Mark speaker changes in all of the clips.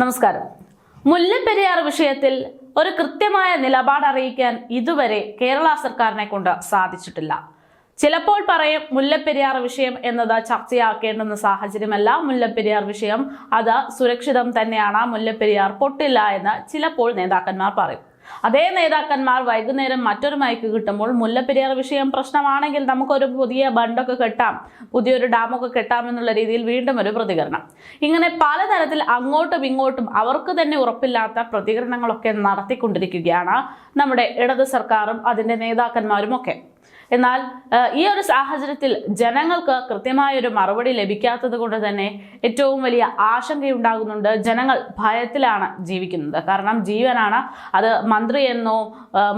Speaker 1: നമസ്കാരം. മുല്ലപ്പെരിയാർ വിഷയത്തിൽ ഒരു കൃത്യമായ നിലപാട് അറിയിക്കാൻ ഇതുവരെ കേരള സർക്കാരിനെ കൊണ്ട് സാധിച്ചിട്ടില്ല. ചിലപ്പോൾ പറയും മുല്ലപ്പെരിയാർ വിഷയം എന്നത് ചർച്ചയാക്കേണ്ടുന്ന സാഹചര്യമല്ല. മുല്ലപ്പെരിയാർ വിഷയം അത് സുരക്ഷിതം തന്നെയാണ്. മുല്ലപ്പെരിയാർ പൊട്ടില്ല എന്ന് ചിലപ്പോൾ നേതാക്കന്മാർ പറയും. അതേ നേതാക്കന്മാർ വൈകുന്നേരം മറ്റൊരു മയക്ക് കിട്ടുമ്പോൾ മുല്ലപ്പെരിയാർ വിഷയം പ്രശ്നമാണെങ്കിൽ നമുക്കൊരു പുതിയ ബണ്ടൊക്കെ കെട്ടാം പുതിയൊരു ഡാമൊക്കെ കെട്ടാം എന്നുള്ള രീതിയിൽ വീണ്ടും ഒരു പ്രതികരണം. ഇങ്ങനെ പലതരത്തിൽ അങ്ങോട്ടും ഇങ്ങോട്ടും അവർക്ക് തന്നെ ഉറപ്പില്ലാത്ത പ്രതികരണങ്ങളൊക്കെ നടത്തിക്കൊണ്ടിരിക്കുകയാണ് നമ്മുടെ ഇടത് സർക്കാരും അതിന്റെ നേതാക്കന്മാരും ഒക്കെ എന്നാൽ ഈ ഒരു സാഹചര്യത്തിൽ ജനങ്ങൾക്ക് കൃത്യമായ ഒരു മറുപടി ലഭിക്കാത്തത് കൊണ്ട് തന്നെ ഏറ്റവും വലിയ ആശങ്കയുണ്ടാകുന്നുണ്ട്. ജനങ്ങൾ ഭയത്തിലാണ് ജീവിക്കുന്നത്. കാരണം ജീവനാണ്. അത് മന്ത്രിയെന്നോ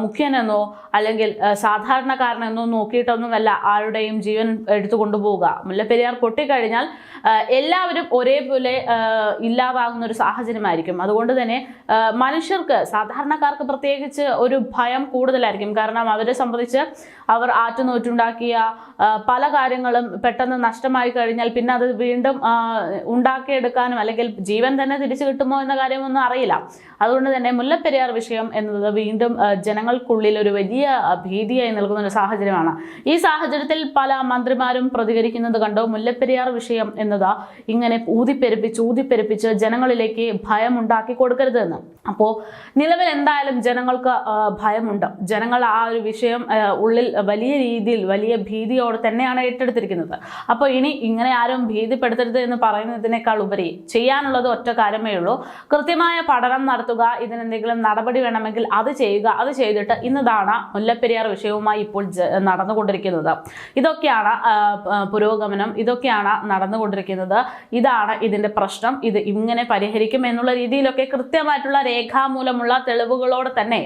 Speaker 1: മുഖ്യനെന്നോ അല്ലെങ്കിൽ സാധാരണക്കാരനെന്നോ നോക്കിയിട്ടൊന്നുമല്ല ആരുടെയും ജീവൻ എടുത്തു കൊണ്ടുപോവുക മുല്ലപ്പെരിയാർ പൊട്ടിക്കഴിഞ്ഞാൽ എല്ലാവരും ഒരേപോലെ ഇല്ലാതാകുന്ന ഒരു സാഹചര്യമായിരിക്കും. അതുകൊണ്ട് തന്നെ മനുഷ്യർക്ക് സാധാരണക്കാർക്ക് പ്രത്യേകിച്ച് ഒരു ഭയം കൂടുതലായിരിക്കും. കാരണം അവരെ സംബന്ധിച്ച് അവർ ആറ്റുനൂറ്റുണ്ടാക്കിയ പല കാര്യങ്ങളും പെട്ടെന്ന് നഷ്ടമായി കഴിഞ്ഞാൽ പിന്നെ അത് വീണ്ടും ഉണ്ടാക്കിയെടുക്കാനും അല്ലെങ്കിൽ ജീവൻ തന്നെ തിരിച്ചു കിട്ടുമോ എന്ന കാര്യമൊന്നും അറിയില്ല. അതുകൊണ്ട് തന്നെ മുല്ലപ്പെരിയാർ വിഷയം എന്നത് വീണ്ടും ജനങ്ങൾക്കുള്ളിൽ ഒരു വലിയ ഭീതിയായി നൽകുന്ന ഒരു സാഹചര്യമാണ്. ഈ സാഹചര്യത്തിൽ പല മന്ത്രിമാരും പ്രതികരിക്കുന്നത് കണ്ടോ. മുല്ലപ്പെരിയാർ വിഷയം എന്നത് ഇങ്ങനെ ഊതിപ്പെരുപ്പിച്ച് ഊതിപ്പെരുപ്പിച്ച് ജനങ്ങളിലേക്ക് ഭയം ഉണ്ടാക്കി കൊടുക്കരുതെന്ന് അപ്പോൾ നിലവിൽ എന്തായാലും ജനങ്ങൾക്ക് ഭയമുണ്ട്. ജനങ്ങൾ ആ ഒരു വിഷയം ഉള്ളിൽ വലിയ രീതിയിൽ വലിയ ഭീതിയോടെ തന്നെയാണ് ഏറ്റെടുത്തിരിക്കുന്നത്. അപ്പോൾ ഇനി ഇങ്ങനെ ആരും ഭീതിപ്പെടുത്തരുത് എന്ന് പറയുന്നതിനേക്കാൾ ഉപരി ചെയ്യാനുള്ളത് ഒറ്റ കാര്യമേ ഉള്ളൂ. കൃത്യമായ പഠനം നടത്തുക ഇതിനെന്തെങ്കിലും നടപടി വേണമെങ്കിൽ അത് ചെയ്യുക അത് ചെയ്തിട്ട് ഇന്നതാണ് മുല്ലപ്പെരിയാർ വിഷയവുമായി ഇപ്പോൾ നടന്നുകൊണ്ടിരിക്കുന്നത്. ഇതൊക്കെയാണ് പുരോഗമനം ഇതൊക്കെയാണ് നടന്നുകൊണ്ടിരിക്കുന്നത്. ഇതാണ് ഇതിന്റെ പ്രശ്നം. ഇത് ഇങ്ങനെ പരിഹരിക്കും എന്നുള്ള രീതിയിലൊക്കെ കൃത്യമായിട്ടുള്ള രേഖാമൂലമുള്ള തെളിവുകളോടെ തന്നെ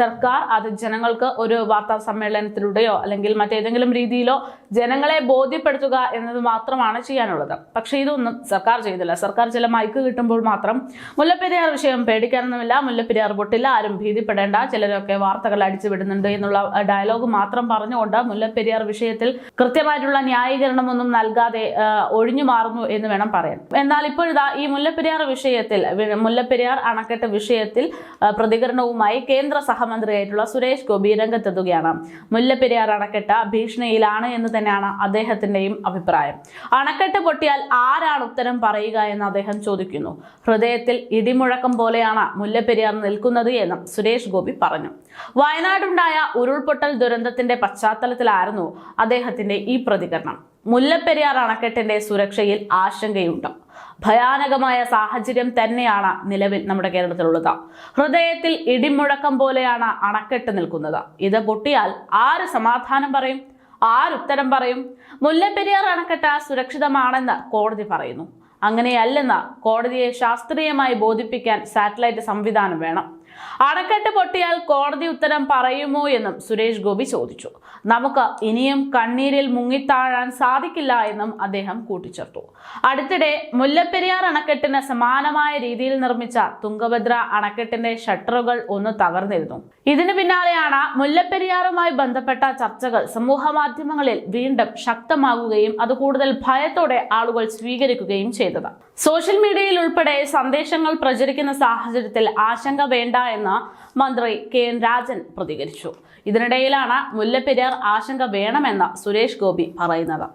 Speaker 1: സർക്കാർ അത് ജനങ്ങൾക്ക് ഒരു വാർത്താ സമ്മേളനത്തിലൂടെയോ അല്ലെങ്കിൽ മറ്റേതെങ്കിലും രീതിയിലോ ജനങ്ങളെ ബോധ്യപ്പെടുത്തുക എന്നത് മാത്രമാണ് ചെയ്യാനുള്ളത്. പക്ഷേ ഇതൊന്നും സർക്കാർ ചെയ്തില്ല. സർക്കാർ ചില മൈക്ക് കിട്ടുമ്പോൾ മാത്രം മുല്ലപ്പെരിയാർ വിഷയം പേടിക്കാനൊന്നുമില്ല മുല്ലപ്പെരിയാർ പൊട്ടില്ല ആരും ഭീതിപ്പെടേണ്ട ചിലരൊക്കെ വാർത്തകൾ അടിച്ചു വിടുന്നുണ്ട് എന്നുള്ള ഡയലോഗ് മാത്രം പറഞ്ഞുകൊണ്ട് മുല്ലപ്പെരിയാർ വിഷയത്തിൽ കൃത്യമായിട്ടുള്ള ന്യായീകരണമൊന്നും നൽകാതെ ഒഴിഞ്ഞു മാറുന്നു എന്ന് വേണം പറയാൻ. എന്നാൽ ഇപ്പോഴിതാ ഈ മുല്ലപ്പെരിയാർ വിഷയത്തിൽ മുല്ലപ്പെരിയാർ അണക്കെട്ട് വിഷയത്തിൽ പ്രതികരണവുമായി കേന്ദ്ര സഹമന്ത്രിയായിട്ടുള്ള സുരേഷ് ഗോപി രംഗത്തെത്തുകയാണ്. മുല്ലപ്പെരിയാർ അണക്കെട്ട് ഭീഷണിയിലാണ് എന്ന് തന്നെയാണ് അദ്ദേഹത്തിന്റെയും അഭിപ്രായം. അണക്കെട്ട് പൊട്ടിയാൽ ആരാണ് ഉത്തരം പറയുക എന്ന് അദ്ദേഹം ചോദിക്കുന്നു. ഹൃദയത്തിൽ ഇടിമുഴക്കം പോലെയാണ് മുല്ലപ്പെരിയാർ നിൽക്കുന്നത് എന്നും സുരേഷ് ഗോപി പറഞ്ഞു. വയനാടുണ്ടായ ഉരുൾപൊട്ടൽ ദുരന്തത്തിന്റെ പശ്ചാത്തലത്തിലായിരുന്നു അദ്ദേഹത്തിന്റെ ഈ പ്രതികരണം. മുല്ലപ്പെരിയാർ അണക്കെട്ടിന്റെ സുരക്ഷയിൽ ആശങ്കയുണ്ട്. ഭയാനകമായ സാഹചര്യം തന്നെയാണ് നിലവിൽ നമ്മുടെ കേരളത്തിലുള്ളത്. ഹൃദയത്തിൽ ഇടിമുഴക്കം പോലെയാണ് അണക്കെട്ട് നിൽക്കുന്നത്. ഇത് പൊട്ടിയാൽ ആര് സമാധാനം പറയും? ആരുത്തരം പറയും? മുല്ലപ്പെരിയാർ അണക്കെട്ട് സുരക്ഷിതമാണെന്ന് കോടതി പറയുന്നു. അങ്ങനെയല്ലെന്ന് കോടതിയെ ശാസ്ത്രീയമായി ബോധിപ്പിക്കാൻ സാറ്റലൈറ്റ് സംവിധാനം വേണം. അണക്കെട്ട് പൊട്ടിയാൽ കോടതി ഉത്തരം പറയുമോ എന്നും സുരേഷ് ഗോപി ചോദിച്ചു. നമുക്ക് ഇനിയും കണ്ണീരിൽ മുങ്ങിത്താഴാൻ സാധിക്കില്ല എന്നും അദ്ദേഹം കൂട്ടിച്ചേർത്തു. അടുത്തിടെ മുല്ലപ്പെരിയാർ അണക്കെട്ടിന് സമാനമായ രീതിയിൽ നിർമ്മിച്ച തുങ്കഭദ്ര അണക്കെട്ടിന്റെ ഷട്ടറുകൾ ഒന്ന് തകർന്നിരുന്നു. ഇതിനു പിന്നാലെയാണ് മുല്ലപ്പെരിയാറുമായി ബന്ധപ്പെട്ട ചർച്ചകൾ സമൂഹ മാധ്യമങ്ങളിൽ വീണ്ടും ശക്തമാകുകയും അത് കൂടുതൽ ഭയത്തോടെ ആളുകൾ സ്വീകരിക്കുകയും ചെയ്തത്. സോഷ്യൽ മീഡിയയിൽ ഉൾപ്പെടെ സന്ദേശങ്ങൾ പ്രചരിക്കുന്ന സാഹചര്യത്തിൽ ആശങ്ക വേണ്ട എന്ന് മന്ത്രി കെ എൻ രാജൻ പ്രതികരിച്ചു. ഇതിനിടയിലാണ് മുല്ലപ്പെരിയാർ ആശങ്ക വേണമെന്ന് സുരേഷ് ഗോപി പറയുന്നത്.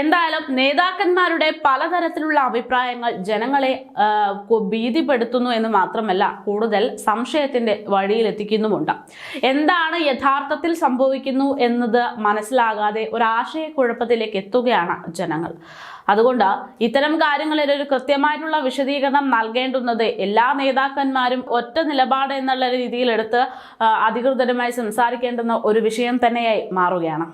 Speaker 1: എന്തായാലും നേതാക്കന്മാരുടെ പലതരത്തിലുള്ള അഭിപ്രായങ്ങൾ ജനങ്ങളെ ഭീതിപ്പെടുത്തുന്നു എന്ന് മാത്രമല്ല കൂടുതൽ സംശയത്തിന്റെ വഴിയിലെത്തിക്കുന്നുമുണ്ട്. എന്താണ് യഥാർത്ഥത്തിൽ സംഭവിക്കുന്നു എന്നത് മനസ്സിലാകാതെ ഒരു ആശയക്കുഴപ്പത്തിലേക്ക് എത്തുകയാണ് ജനങ്ങൾ. അതുകൊണ്ട് ഇത്തരം കാര്യങ്ങളിൽ ഒരു കൃത്യമായിട്ടുള്ള വിശദീകരണം നൽകേണ്ടുന്നത് എല്ലാ നേതാക്കന്മാരും ഒറ്റ നിലപാട് എന്നുള്ള രീതിയിൽ എടുത്ത് അധികൃതരുമായി സംസാരിക്കേണ്ടുന്ന ഒരു വിഷയം തന്നെയായി മാറുകയാണ്.